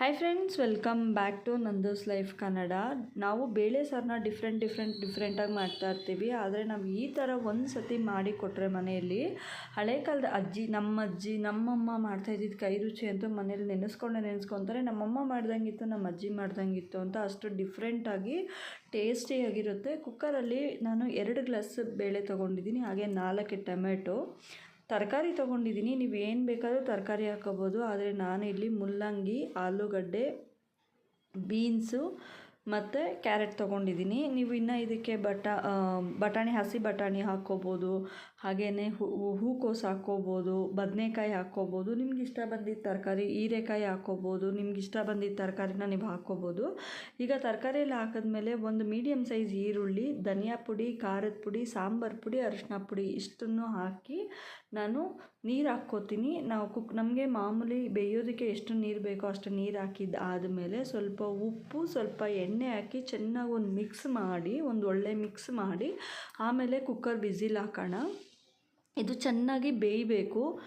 Hi friends welcome back to Nando's life Kannada ನಾವು ಬೇಳೆ ಸಾರನ್ನ different different ಡಿಫ್ರೆಂಟಾಗಿ ಮಾಡ್ತಾ ಇರ್ತೀವಿ. ಆದರೆ ನಾವು ಈ ಥರ ಒಂದು ಸತಿ ಮಾಡಿ ಕೊಟ್ಟರೆ ಮನೆಯಲ್ಲಿ ಹಳೆ ಕಾಲದ ಅಜ್ಜಿ ನಮ್ಮ ಅಜ್ಜಿ ನಮ್ಮಮ್ಮ ಮಾಡ್ತಾ ಇದ್ದಿದ್ದು ಕೈ ರುಚಿ ಅಂತೂ ಮನೇಲಿ ನೆನೆಸ್ಕೊಂಡೆ ನೆನೆಸ್ಕೊತಾರೆ. ನಮ್ಮಮ್ಮ ಮಾಡ್ದಂಗಿತ್ತು ನಮ್ಮ ಅಜ್ಜಿ ಮಾಡ್ದಂಗಿತ್ತು ಅಂತ ಅಷ್ಟು ಡಿಫ್ರೆಂಟಾಗಿ ಟೇಸ್ಟಿಯಾಗಿರುತ್ತೆ ಕುಕ್ಕರಲ್ಲಿ ನಾನು ಎರಡು ಗ್ಲಾಸ್ ಬೇಳೆ ತೊಗೊಂಡಿದ್ದೀನಿ. ಹಾಗೆ ನಾಲ್ಕು ಟೊಮೆಟೊ. ತರಕಾರಿ ತೊಗೊಂಡಿದ್ದೀನಿ. ನೀವು ಏನು ಬೇಕಾದರೂ ತರಕಾರಿ ಹಾಕೋಬೋದು. ಆದರೆ ನಾನು ಇಲ್ಲಿ ಮುಲ್ಲಂಗಿ ಆಲೂಗಡ್ಡೆ ಬೀನ್ಸು ಮತ್ತು ಕ್ಯಾರೆಟ್ ತೊಗೊಂಡಿದ್ದೀನಿ. ನೀವು ಇನ್ನು ಇದಕ್ಕೆ ಬಟಾ ಬಟಾಣಿ, ಹಸಿ ಬಟಾಣಿ ಹಾಕ್ಕೋಬೋದು. ಹಾಗೆಯೇ ಹೂಕೋಸು ಹಾಕ್ಕೋಬೋದು, ಬದನೆಕಾಯಿ ಹಾಕ್ಕೋಬೋದು. ನಿಮ್ಗೆ ಇಷ್ಟ ಬಂದಿದ್ದ ತರಕಾರಿ ಹೀರೆಕಾಯಿ ಹಾಕ್ಕೋಬೋದು. ನಿಮ್ಗೆ ಇಷ್ಟ ಬಂದಿದ್ದ ತರಕಾರಿನ ನೀವು ಹಾಕ್ಕೋಬೋದು. ಈಗ ತರಕಾರಿಯಲ್ಲಿ ಹಾಕಿದ್ಮೇಲೆ ಒಂದು ಮೀಡಿಯಮ್ ಸೈಜ್ ಈರುಳ್ಳಿ, ಧನಿಯಾ ಪುಡಿ, ಖಾರದ ಪುಡಿ, ಸಾಂಬಾರು ಪುಡಿ ಅರಿಶಿನ ಪುಡಿ ಇಷ್ಟನ್ನು ಹಾಕಿ ನಾನು ನೀರು ಹಾಕ್ಕೋತೀನಿ. ನಾವು ಕುಕ್, ನಮಗೆ ಮಾಮೂಲಿ ಬೇಯೋದಕ್ಕೆ ಎಷ್ಟು ನೀರು ಬೇಕೋ ಅಷ್ಟು ನೀರು ಹಾಕಿದ್ದು ಆದಮೇಲೆ ಸ್ವಲ್ಪ ಉಪ್ಪು, ಸ್ವಲ್ಪ ಎಣ್ಣೆ ಹಾಕಿ ಚೆನ್ನಾಗಿ ಒಂದು ಮಿಕ್ಸ್ ಮಾಡಿ, ಒಂದು ಒಳ್ಳೆ ಮಿಕ್ಸ್ ಮಾಡಿ, ಆಮೇಲೆ ಕುಕ್ಕರ್ ಬಿಸಿಲ್ ಹಾಕೋಣ. ಇದು ಚೆನ್ನಾಗಿ ಬೇಯಬೇಕು.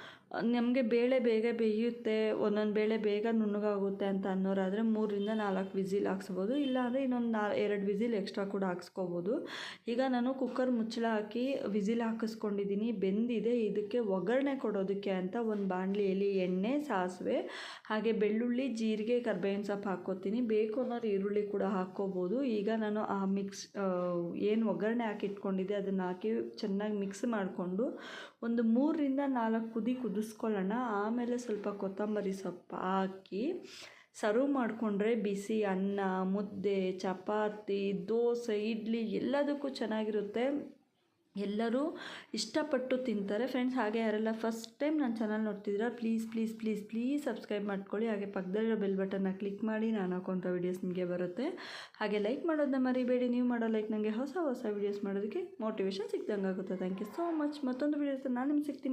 ನಮಗೆ ಬೇಳೆ ಬೇಗ ಬೇಯುತ್ತೆ, ಒಂದೊಂದು ಬೇಳೆ ಬೇಗ ನುಣ್ಣಗಾಗುತ್ತೆ ಅಂತ ಅನ್ನೋರಾದರೆ ಮೂರರಿಂದ ನಾಲ್ಕು ವಿಸಿಲ್ ಹಾಕ್ಸ್ಬೋದು, ಇಲ್ಲಾಂದರೆ ಇನ್ನೊಂದು ನಾ, ಎರಡು ವಿಸಿಲ್ ಎಕ್ಸ್ಟ್ರಾ ಕೂಡ ಹಾಕ್ಸ್ಕೊಬೋದು. ಈಗ ನಾನು ಕುಕ್ಕರ್ ಮುಚ್ಚಳ ಹಾಕಿ ವಿಸಿಲ್ ಹಾಕಿಸ್ಕೊಂಡಿದ್ದೀನಿ ಬೆಂದಿದೆ, ಇದಕ್ಕೆ ಒಗ್ಗರಣೆ ಕೊಡೋದಕ್ಕೆ ಅಂತ ಒಂದು ಬಾಣಲಿಯಲ್ಲಿ ಎಣ್ಣೆ, ಸಾಸಿವೆ, ಹಾಗೆ ಬೆಳ್ಳುಳ್ಳಿ, ಜೀರಿಗೆ, ಕರ್ಬೇವಿನ ಸೊಪ್ಪು ಹಾಕ್ಕೋತೀನಿ. ಬೇಕು ಅನ್ನೋರು ಈರುಳ್ಳಿ ಕೂಡ ಹಾಕ್ಕೋಬೋದು. ಈಗ ನಾನು ಆ ಮಿಕ್ಸ್ ಏನು ಒಗ್ಗರಣೆ ಹಾಕಿ ಇಟ್ಕೊಂಡಿದ್ದೆ ಅದನ್ನು ಹಾಕಿ ಚೆನ್ನಾಗಿ ಮಿಕ್ಸ್ ಮಾಡಿಕೊಂಡು ಒಂದು ಮೂರರಿಂದ ನಾಲ್ಕು ಕುದಿ ಕುದಿಸ್ಕೊಳ್ಳೋಣ ಆಮೇಲೆ ಸ್ವಲ್ಪ ಕೊತ್ತಂಬರಿ ಸೊಪ್ಪು ಹಾಕಿ ಸರ್ವ್ ಮಾಡಿಕೊಂಡ್ರೆ ಬಿಸಿ ಅನ್ನ, ಮುದ್ದೆ, ಚಪಾತಿ, ದೋಸೆ, ಇಡ್ಲಿ ಎಲ್ಲದಕ್ಕೂ ಚೆನ್ನಾಗಿರುತ್ತೆ. ಎಲ್ಲರೂ ಇಷ್ಟಪಟ್ಟು ತಿಂತಾರೆ. ಫ್ರೆಂಡ್ಸ್, ಹಾಗೆ ಯಾರೆಲ್ಲ ಫಸ್ಟ್ ಟೈಮ್ ನನ್ನ ಚಾನಲ್ ನೋಡ್ತಿದ್ದೀರಾ, please please please please subscribe ಮಾಡ್ಕೊಳ್ಳಿ. ಹಾಗೆ ಪಕ್ಕದಲ್ಲಿರೋ ಬೆಲ್ ಬಟನ್ನ ಕ್ಲಿಕ್ ಮಾಡಿ ನಾನು ಹಾಕೋಂಥ ವೀಡಿಯೋಸ್ ನಿಮಗೆ ಬರುತ್ತೆ. ಹಾಗೆ ಲೈಕ್ ಮಾಡೋದನ್ನ ಮರಿಬೇಡಿ. ನೀವು ಮಾಡೋ ಲೈಕ್ ನನಗೆ ಹೊಸ ಹೊಸ ವೀಡಿಯೋಸ್ ಮಾಡೋದಕ್ಕೆ ಮೋಟಿವೇಶನ್ ಸಿಗ್ದಂಗೆ ಆಗುತ್ತೆ ಥ್ಯಾಂಕ್ ಯು ಸೋ ಮಚ್. ಮತ್ತೊಂದು ವೀಡಿಯೋಸ್ ನಾನು ನಿಮ್ಗೆ ಸಿಗ್ತೀನಿ.